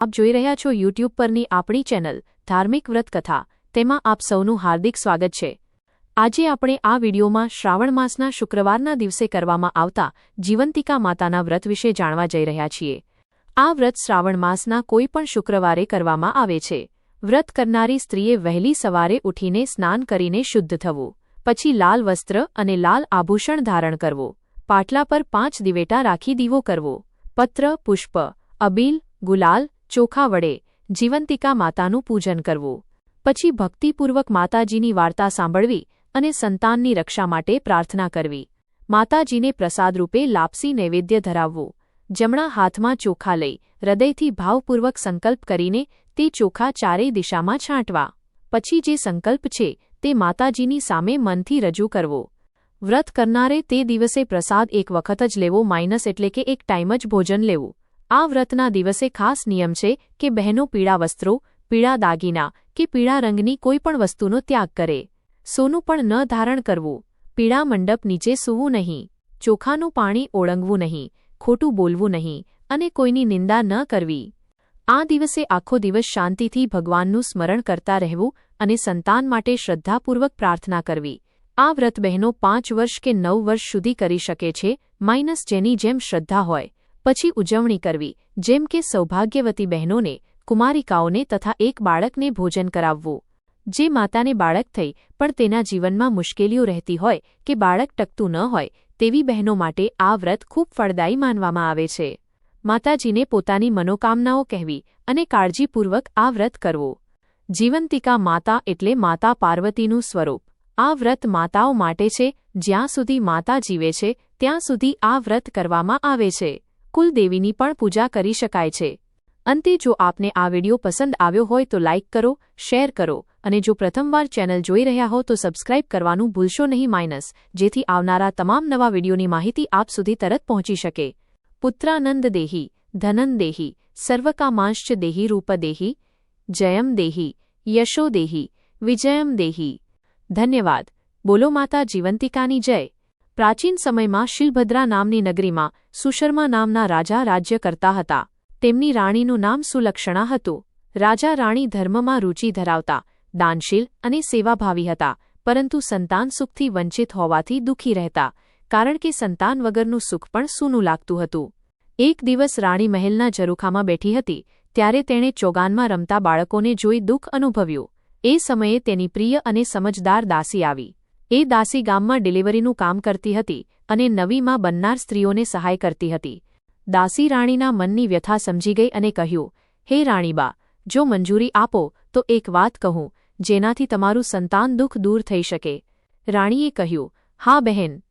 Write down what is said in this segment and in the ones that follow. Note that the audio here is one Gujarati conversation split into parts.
આપ જોઈ રહ્યા છો યુટ્યુબ પરની આપણી ચેનલ ધાર્મિક વ્રત કથા તેમાં આપ સૌનું હાર્દિક સ્વાગત છે. આજે આપણે આ વિડીયોમાં શ્રાવણ માસના શુક્રવારના દિવસે કરવામાં આવતા જીવંતિકા માતાના વ્રત વિશે જાણવા જઈ રહ્યા છીએ. આ વ્રત શ્રાવણ માસના કોઈપણ શુક્રવારે કરવામાં આવે છે. વ્રત કરનારી સ્ત્રીએ વહેલી સવારે ઉઠીને સ્નાન કરીને શુદ્ધ થવું, પછી લાલ વસ્ત્ર અને લાલ આભૂષણ ધારણ કરવું, પાટલા પર પાંચ દિવેટા રાખી દીવો કરવો, પત્ર, પુષ્પ, અબીલ, ગુલાલ ચોખા વડે જીવંતિકા માતાનું પૂજન કરવું. પછી ભક્તિપૂર્વક માતાજીની વાર્તા સાંભળવી અને સંતાનની રક્ષા માટે પ્રાર્થના કરવી. માતાજીને પ્રસાદરૂપે લાપસી નૈવેદ્ય ધરાવવું. જમણા હાથમાં ચોખા લઈ હૃદયથી ભાવપૂર્વક સંકલ્પ કરીને તે ચોખા ચારેય દિશામાં છાંટવા. પછી જે સંકલ્પ છે તે માતાજીની સામે મનથી રજૂ કરવો. વ્રત કરનારે તે દિવસે પ્રસાદ એક વખત જ લેવો, માઇનસ એટલે કે એક ટાઈમ જ ભોજન લેવું. આ વ્રતના દિવસે ખાસ નિયમ છે કે બહેનો પીળા વસ્ત્રો, પીળા દાગીના કે પીળા રંગની કોઈપણ વસ્તુનો ત્યાગ કરે. સોનું પણ ન ધારણ કરવું. પીળા મંડપ નીચે સૂવું નહીં. ચોખાનું પાણી ઓળંગવું નહીં. ખોટું બોલવું નહીં અને કોઈની નિંદા ન કરવી. આ દિવસે આખો દિવસ શાંતિથી ભગવાનનું સ્મરણ કરતા રહેવું અને સંતાન માટે શ્રદ્ધાપૂર્વક પ્રાર્થના કરવી. આ વ્રત બહેનો પાંચ વર્ષ કે નવ વર્ષ સુધી કરી શકે છે, માઇનસ જેની જેમ શ્રદ્ધા હોય. પછી ઉજવણી કરવી, જેમ કે સૌભાગ્યવતી બહેનોને, કુમારિકાઓને તથા એક બાળકને ભોજન કરાવવું. જે માતાને બાળક થઈ, પણ તેના જીવનમાં મુશ્કેલીઓ રહેતી હોય, કે બાળક ટકતું ન હોય, તેવી બહેનો માટે આ વ્રત ખૂબ ફળદાયી માનવામાં આવે છે. માતાજીને પોતાની મનોકામનાઓ કહેવી અને કાળજીપૂર્વક આ વ્રત કરવું. જીવંતિકા માતા એટલે માતા પાર્વતીનું સ્વરૂપ. આ વ્રત માતાઓ માટે છે, જ્યાં સુધી માતા જીવે છે, ત્યાં સુધી આ વ્રત કરવામાં આવે છે. કુલદેવીની પણ પૂજા કરી શકાય છે. અંતે જો આપને આ વિડિયો પસંદ આવ્યો હોય તો લાઇક કરો, શેર કરો અને જો પ્રથમવાર ચેનલ જોઈ રહ્યા હો તો સબસ્ક્રાઇબ કરવાનું ભૂલશો નહીં માઇનસ, જેથી આવનારા તમામ નવા વિડિયોની માહિતી આપ સુધી તરત પહોંચી શકે. પુત્રાનંદ દેહી ધનન દેહી, સર્વકામાંશ્ચ દેહી રૂપ દેહી, જયમ દેહી, યશો દેહી, વિજયમ દેહી. ધન્યવાદ. બોલો માતા જીવંતિકાની જય. પ્રાચીન સમયમાં શિલભદ્રા નામની નગરીમાં સુશર્મા નામના રાજા રાજ્ય કરતા હતા. તેમની રાણીનું નામ સુલક્ષણા હતું. રાજા રાણી ધર્મમાં રૂચિ ધરાવતા, દાનશીલ અને સેવાભાવી હતા, પરંતુ સંતાન સુખથી વંચિત હોવાથી દુઃખી રહેતા, કારણ કે સંતાન વગરનું સુખ પણ સૂનું લાગતું હતું. એક દિવસ રાણી મહેલના ઝરૂખામાં બેઠી હતી, ત્યારે તેણે ચોગાનમાં રમતા બાળકોને જોઈ દુઃખ અનુભવ્યું. એ સમયે તેની પ્રિય અને સમજદાર દાસી આવી. એ દાસી ગામમાં ડિલિવરીનું કામ કરતી હતી અને નવીમાં બનનાર સ્ત્રીઓને સહાય કરતી હતી. દાસી રાણીના મનની વ્યથા સમજી ગઈ અને કહ્યું, હે રાણીબા, જો મંજૂરી આપો, તો એક વાત કહું, જેનાથી તમારું સંતાન દુઃખ દૂર થઈ શકે. રાણીએ કહ્યું, હા બહેન.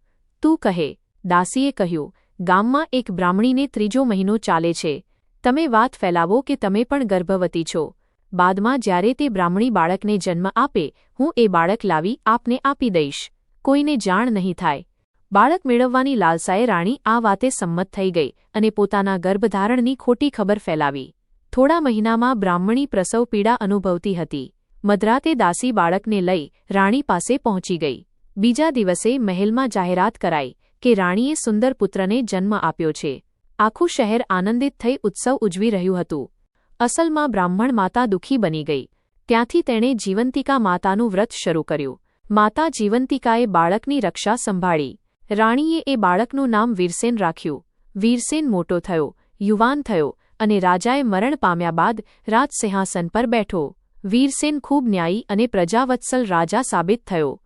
તું કહે, દાસીએ કહ્યું, ગામમાં એક બ્રાહ્મણીને ત્રીજો મહિનો ચાલે છે. તમે વાત ફેલાવો કે તમે પણ ગર્ભવતી છો. બાદમાં જ્યારે તે બ્રાહ્મણી બાળકને જન્મ આપે, હું એ બાળક લાવી આપને આપી દઈશ. કોઈને જાણ નહીં થાય. બાળક મેળવવાની લાલસાએ રાણી આ વાતે સંમત થઈ ગઈ અને પોતાના ગર્ભધારણની ખોટી ખબર ફેલાવી. થોડા મહિનામાં બ્રાહ્મણી પ્રસવ પીડા અનુભવતી હતી. મધરાતે દાસી બાળકને લઈ રાણી પાસે પહોંચી ગઈ. બીજા દિવસે મહેલમાં જાહેરાત કરાઈ કે રાણીએ સુંદર પુત્રને જન્મ આપ્યો છે. આખું શહેર આનંદિત થઈ ઉત્સવ ઉજવી રહ્યું હતું. અસલમાં બ્રાહ્મણ માતા દુઃખી બની ગઈ. ત્યાંથી તેણે જીવંતિકા માતાનું વ્રત શરૂ કર્યું. માતા જીવંતિકાએ બાળકની રક્ષા સંભાળી. રાણીએ એ બાળકનું નામ વીરસેન રાખ્યું. વીરસેન મોટો થયો, યુવાન થયો અને રાજાએ મરણ પામ્યા બાદ રાજસિંહાસન પર બેઠો. વીરસેન ખૂબ ન્યાયી અને પ્રજાવત્સલ રાજા સાબિત થયો.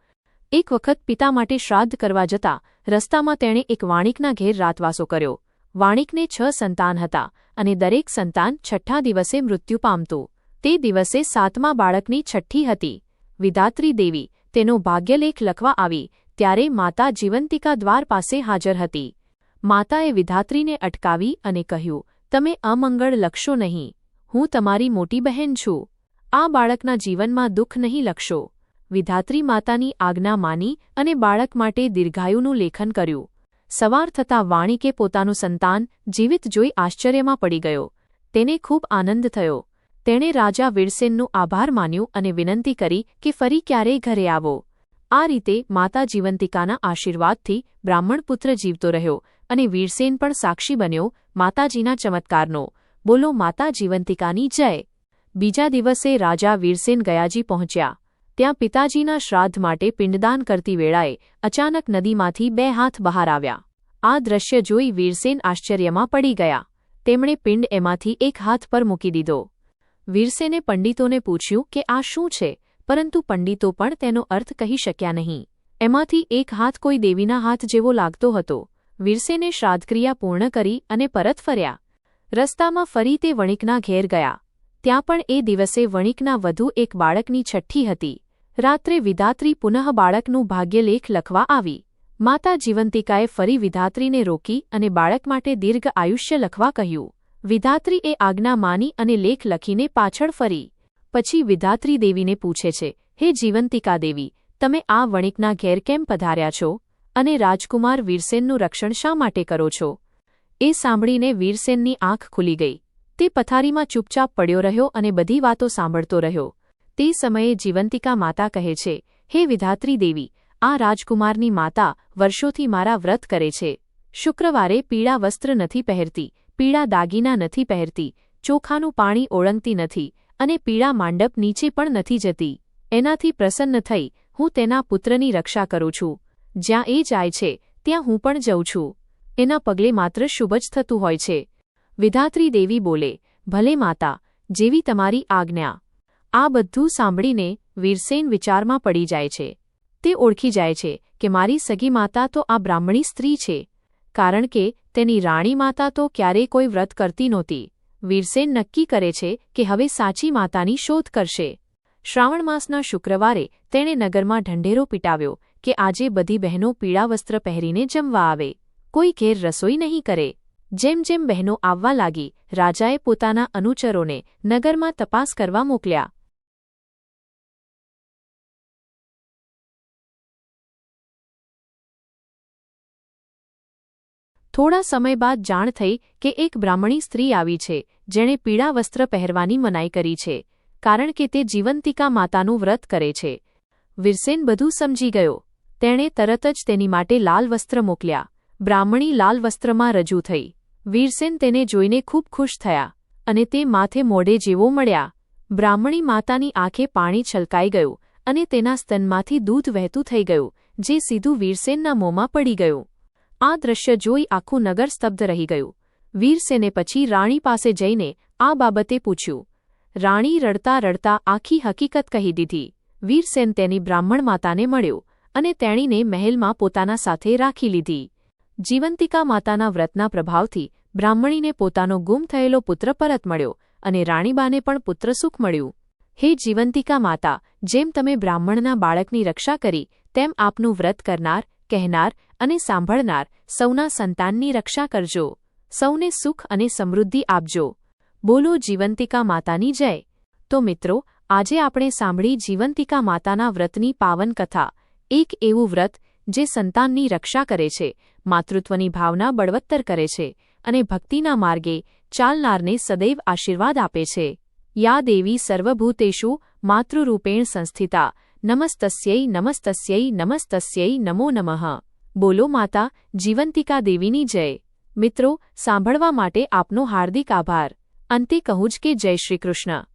એક વખત પિતા માટે શ્રાદ્ધ કરવા જતા રસ્તામાં તેણે એક વાણિકના ઘેર રાતવાસો કર્યો. વાણિકને છ સંતાન હતા અને દરેક સંતાન છઠ્ઠા દિવસે મૃત્યુ પામતું. તે દિવસે સાતમા બાળકની છઠ્ઠી હતી. વિધાત્રી દેવી તેનો ભાગ્યલેખ લખવા આવી ત્યારે માતા જીવંતિકા દ્વાર પાસે હાજર હતી. માતાએ વિધાત્રીને અટકાવી અને કહ્યું, તમે અમંગળ લખશો નહીં. હું તમારી મોટી બહેન છું. આ બાળકના જીવનમાં દુઃખ નહીં લખશો. વિધાત્રી માતાની આજ્ઞા માની અને બાળક માટે દીર્ઘાયુનું લેખન કર્યું. સવાર થતાં વાણિકે પોતાનું સંતાન જીવિત જોઈ આશ્ચર્યમાં પડી ગયો. તેને ખૂબ આનંદ થયો. તેણે રાજા વીરસેનનું આભાર માન્યું અને વિનંતી કરી કે ફરી ક્યારેય ઘરે આવો. આ રીતે માતા જીવંતિકાના આશીર્વાદથી બ્રાહ્મણ પુત્ર જીવતો રહ્યો અને વીરસેન પણ સાક્ષી બન્યો માતાજીના ચમત્કારનો. બોલો, માતા જીવંતિકાની જય. બીજા દિવસે રાજા વીરસેન ગયાજી પહોંચ્યા. ત્યાં પિતાજીના શ્રાદ્ધ માટે પિંડદાન કરતી વેળાએ અચાનક નદીમાંથી બે હાથ બહાર આવ્યા. આ દ્રશ્ય જોઈ વીરસેન આશ્ચર્યમાં પડી ગયા. તેમણે પિંડ એમાંથી એક હાથ પર મૂકી દીધો. વીરસેને પંડિતોને પૂછ્યું કે આ શું છે? પરંતુ પંડિતો પણ તેનો અર્થ કહી શક્યા નહીં. એમાંથી એક હાથ કોઈ દેવીના હાથ જેવો લાગતો હતો. વીરસેને શ્રાદ્ધક્રિયા પૂર્ણ કરી અને પરત ફર્યા. રસ્તામાં ફરી તે વણિકના ઘેર ગયા. ત્યાં પણ એ દિવસે વણિકના વધુ એક બાળકની છઠ્ઠી હતી. રાત્રે વિધાત્રી પુનઃ બાળકનું ભાગ્યલેખ લખવા આવી. માતા જીવંતિકાએ ફરી વિધાત્રીને રોકી અને બાળક માટે દીર્ઘ આયુષ્ય લખવા કહ્યું. વિધાત્રી એ આજ્ઞા માની અને લેખ લખીને પાછળ ફરી. પછી વિધાત્રી દેવીને પૂછે છે, હે જીવંતિકા દેવી, તમે આ વણિકના ઘેર કેમ પધાર્યા છો? અને રાજકુમાર વીરસેનનું રક્ષણ શા માટે કરો છો? એ સાંભળીને વીરસેનની આંખ ખુલી ગઈ. તે પથારીમાં ચૂપચાપ પડ્યો રહ્યો અને બધી વાતો સાંભળતો રહ્યો. તે સમયે જીવંતિકા માતા કહે છે, હે વિધાત્રી દેવી, આ રાજકુમારની માતા વર્ષોથી મારા વ્રત કરે છે. શુક્રવારે પીળા વસ્ત્ર નથી પહેરતી, પીળા દાગીના નથી પહેરતી, ચોખાનું પાણી ઓળંગતી નથી અને પીળા માંડપ નીચે પણ નથી જતી. એનાથી પ્રસન્ન થઈ, હું તેના પુત્રની રક્ષા કરું છું. જ્યાં એ જાય છે, ત્યાં હું પણ જઉં છું. એના પગલે માત્ર શુભ જ થતું હોય છે. વિધાત્રી દેવી બોલે, ભલે માતા, જેવી તમારી આજ્ઞા. આ બધું સાંભળીને વીરસેન વિચારમાં પડી જાય છે. તે ઓળખી જાય છે કે મારી સગી માતા તો આ બ્રાહ્મણી સ્ત્રી છે. કારણ કે તેની રાણી માતા તો ક્યારેય કોઈ વ્રત કરતી નહોતી. વીરસેન નક્કી કરે છે કે હવે સાચી માતાની શોધ કરશે. શ્રાવણ માસના શુક્રવારે તેણે નગરમાં ઢંઢેરો પીટાવ્યો કે આજે બધી બહેનો પીળા વસ્ત્ર પહેરીને જમવા આવે. કોઈ ઘેર રસોઈ નહીં કરે. જેમ જેમ બહેનો આવવા લાગી, રાજાએ પોતાના અનુચરોને નગરમાં તપાસ કરવા મોકલ્યા. થોડા સમય બાદ જાણ થઈ કે એક બ્રાહ્મણી સ્ત્રી આવી છે, જેણે પીળા વસ્ત્ર પહેરવાની મનાઈ કરી છે, કારણ કે તે જીવંતિકા માતાનું વ્રત કરે છે. વિરસેન બધું સમજી ગયો. તેણે તરત જ તેની માટે લાલ વસ્ત્ર મોકલ્યા. બ્રાહ્મણી લાલ વસ્ત્રમાં રજૂ થઈ. વીરસેન તેને જોઈને ખૂબ ખુશ થયા અને તે માથે મોઢે જેવો મળ્યા. બ્રાહ્મણી માતાની આંખે પાણી છલકાઈ ગયું અને તેના સ્તનમાંથી દૂધ વહેતું થઈ ગયું, જે સીધું વીરસેનના મોંમાં પડી ગયું. આ દ્રશ્ય જોઈ આખું નગર સ્તબ્ધ રહી ગયું. વીરસેને પછી રાણી પાસે જઈને આ બાબતે પૂછ્યું. રાણી રડતા રડતા આખી હકીકત કહી દીધી. વીરસેન તેની બ્રાહ્મણ માતાને મળ્યો અને તેણીને મહેલમાં પોતાના સાથે રાખી લીધી. જીવંતિકા માતાના વ્રતના પ્રભાવથી બ્રાહ્મણીને પોતાનો ગુમ થયેલો પુત્ર પરત મળ્યો અને રાણીબાને પણ પુત્રસુખ મળ્યું. હે જીવંતિકા માતા, જેમ તમે બ્રાહ્મણના બાળકની રક્ષા કરી, તેમ આપનું વ્રત કરનાર, કહેનાર અને સાંભળનાર સૌના સંતાનની રક્ષા કરજો. સૌને સુખ અને સમૃદ્ધિ આપજો. બોલો જીવંતિકા માતાની જય. તો મિત્રો, આજે આપણે સાંભળી જીવંતિકા માતાના વ્રતની પાવન કથા એક એવું વ્રત જે સંતાનની રક્ષા કરે છે માતૃત્વની ભાવના બળવત્તર કરે છે અને ભક્તિના માર્ગે ચાલનારને સદૈવ આશીર્વાદ આપે છે. યા દેવી સર્વભૂતેષુ માતૃરૂપેણ સંસ્થિતા, નમસ્તસ્યૈ નમસ્તસ્યૈ નમસ્તસ્યૈ, નમો નમઃ. બોલો માતા, જીવંતિકા દેવીની જય. મિત્રો, સાંભળવા માટે આપનો હાર્દિક આભાર. અંતે કહું જ કે જય શ્રી કૃષ્ણ.